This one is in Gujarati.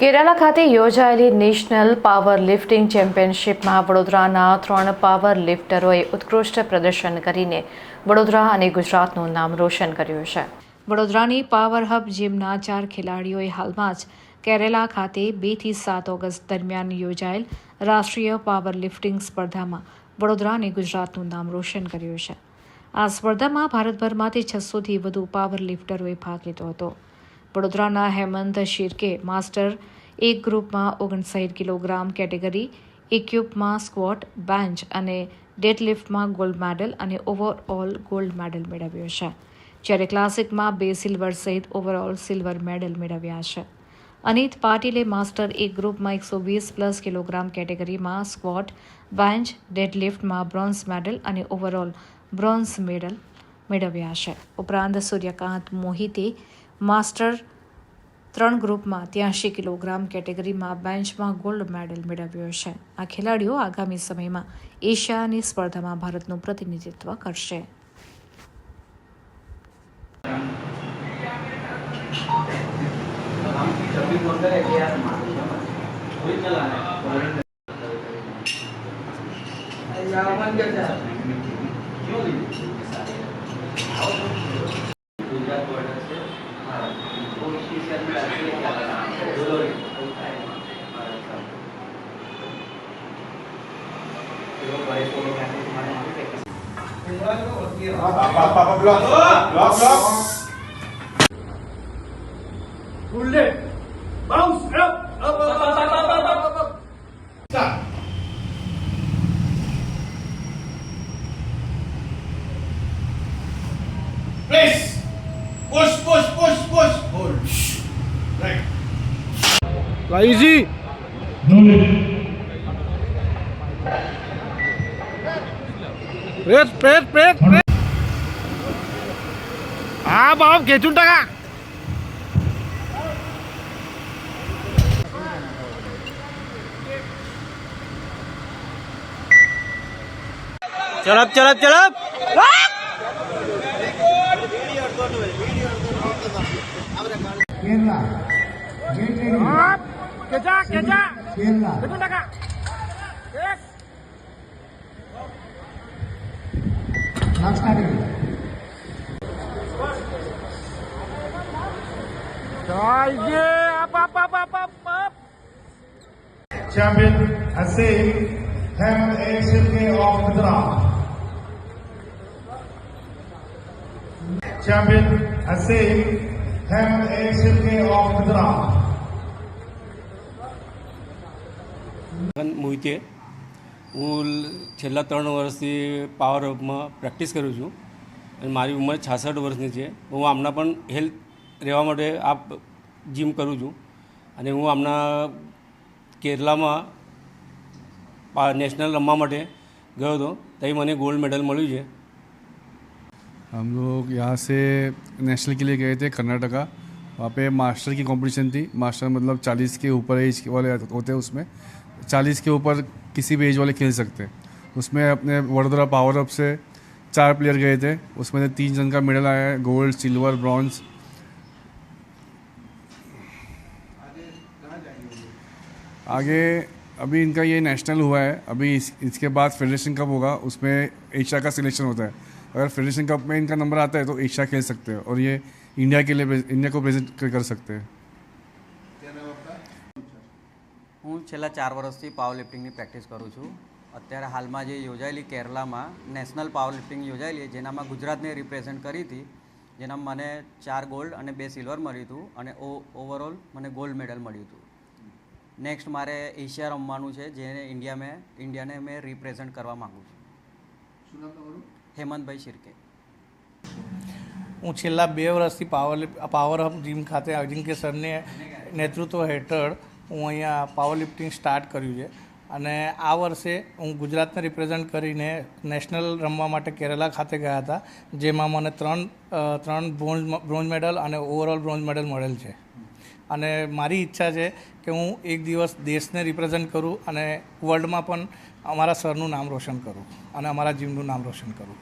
કેરાલા ખાતે યોજાયેલી નેશનલ પાવર લિફ્ટિંગ ચેમ્પિયનશિપમાં વડોદરાના ત્રણ પાવર લિફ્ટરોએ ઉત્કૃષ્ટ પ્રદર્શન કરીને વડોદરા અને ગુજરાતનું નામ રોશન કર્યું છે. વડોદરાની પાવર હબ જીમના ચાર ખેલાડીઓએ હાલમાં જ કેરેલા ખાતે બેથી સાત ઓગસ્ટ દરમિયાન યોજાયેલ રાષ્ટ્રીય પાવર લિફ્ટિંગ સ્પર્ધામાં વડોદરા અને ગુજરાતનું નામ રોશન કર્યું છે. આ સ્પર્ધામાં ભારતભરમાંથી છસોથી વધુ પાવર લિફ્ટરોએ ભાગ લીધો હતો. વડોદરાના હેમંત શિર્કે માસ્ટર એક ગ્રુપમાં ઓગણસાઠ કિલોગ્રામ કેટેગરી ઇક્યુપમાં સ્ક્વોટ, બેન્ચ અને ડેડલિફ્ટમાં ગોલ્ડ મેડલ અને ઓવરઓલ ગોલ્ડ મેડલ મેળવ્યો છે. જ્યારે ક્લાસિકમાં બે સિલ્વર સહિત ઓવરઓલ સિલ્વર મેડલ મેળવ્યા છે. અનિત પાટીલે માસ્ટર એક ગ્રુપમાં એકસો વીસ પ્લસ કિલોગ્રામ કેટેગરીમાં સ્ક્વોટ, બેન્ચ, ડેડલિફ્ટમાં બ્રોન્ઝ મેડલ અને ઓવરઓલ બ્રોન્ઝ મેડલ મેળવ્યા છે. ઉપરાંત સૂર્યકાંત મોહિતે માસ્ટર ત્રણ ગ્રુપમાં ત્યાંશી કિલોગ્રામ કેટેગરીમાં બેન્ચમાં ગોલ્ડ મેડલ મેળવ્યો છે. આ ખેલાડીઓ આગામી સમયમાં એશિયાની સ્પર્ધામાં ભારતનું પ્રતિનિધિત્વ કરશે. Blok. Bullet. Bounce. Up. Up, up, up, up, up, up, up, up. Start. Place. Push, push, push, push. Hold. Right. Easy. Press, press, প্রেত প্রেত প্রেত প্রেত હા બાપ ઘેચું ટકા. ચડપ ચડપ ચડપ. કેરલા કેજા કેજા ટકા. ಮಾತಾಡಿ Champion Hasim Ham ASMK of Gujarat. Champion Hasim Ham ASMK of Gujarat. Mùi tiếng હું લ- છેલ્લા ત્રણ વર્ષથી પાવર હબમાં પ્રેક્ટિસ કરું છું અને મારી ઉંમર છાસઠ વર્ષની છે હું આમના પણ હેલ્થ રહેવા માટે આ જીમ કરું છું અને હું આમના કેરલામાં પા- નેશનલ રમવા માટે ગયો હતો ત્યાં મને ગોલ્ડ મેડલ મળ્યું છે हम लोग यहाँ से नेशनल के लिए गए थे कर्नाटका वहाँ पे मास्टर की कंपटीशन थी मास्टर मतलब चालीस के ऊपर एज वाले होते हैं उसमें चालीस के ऊपर किसी भी एज वाले खेल सकते हैं। उसमें अपने वडोदरा पावर अप से चार प्लेयर गए थे। उसमें से तीन जन का मेडल आया है गोल्ड सिल्वर ब्रॉन्ज आगे अभी इनका ये नेशनल हुआ है। अभी इस, इसके बाद फेडरेशन कप होगा। उसमें एशिया का सिलेक्शन होता है। अगर फेडरेशन कप में इनका नंबर आता है तो एशिया खेल सकते हैं और ये इंडिया के लिए इंडिया को प्रेजेंट कर सकते हैं। હું છેલ્લા ચાર વર્ષથી પાવર લિફ્ટિંગની પ્રેક્ટિસ કરું છું. અત્યારે હાલમાં જે યોજાયેલી કેરલામાં નેશનલ પાવર લિફ્ટિંગ યોજાયેલી જેનામાં ગુજરાતને રિપ્રેઝેન્ટ કરી હતી જેનામાં મને ચાર ગોલ્ડ અને બે સિલ્વર મળ્યું હતું અને ઓ ઓવરઓલ મને ગોલ્ડ મેડલ મળ્યું હતું. નેક્સ્ટ મારે એશિયા રમવાનું છે જેને ઇન્ડિયા મેં ઇન્ડિયાને મેં રિપ્રેઝેન્ટ કરવા માગું છું. હેમંતભાઈ શિર્કે. હું છેલ્લા બે વર્ષથી પાવર પાવર હબ જીમ ખાતે અજિંક્ય સરને નેતૃત્વ હેઠળ હું અહીંયા પાવર લિફ્ટિંગ સ્ટાર્ટ કર્યું છે. અને આ વર્ષે હું ગુજરાતને રિપ્રેઝન્ટ કરીને નેશનલ રમવા માટે કેરલા ખાતે ગયા હતા, જેમાં મને ત્રણ ત્રણ બ્રોન્ઝ બ્રોન્ઝ મેડલ અને ઓવરઓલ બ્રોન્ઝ મેડલ મળેલ છે. અને મારી ઈચ્છા છે કે હું એક દિવસ દેશને રિપ્રેઝન્ટ કરું અને વર્લ્ડમાં પણ અમારા સરનું નામ રોશન કરું અને અમારા જીમનું નામ રોશન કરું.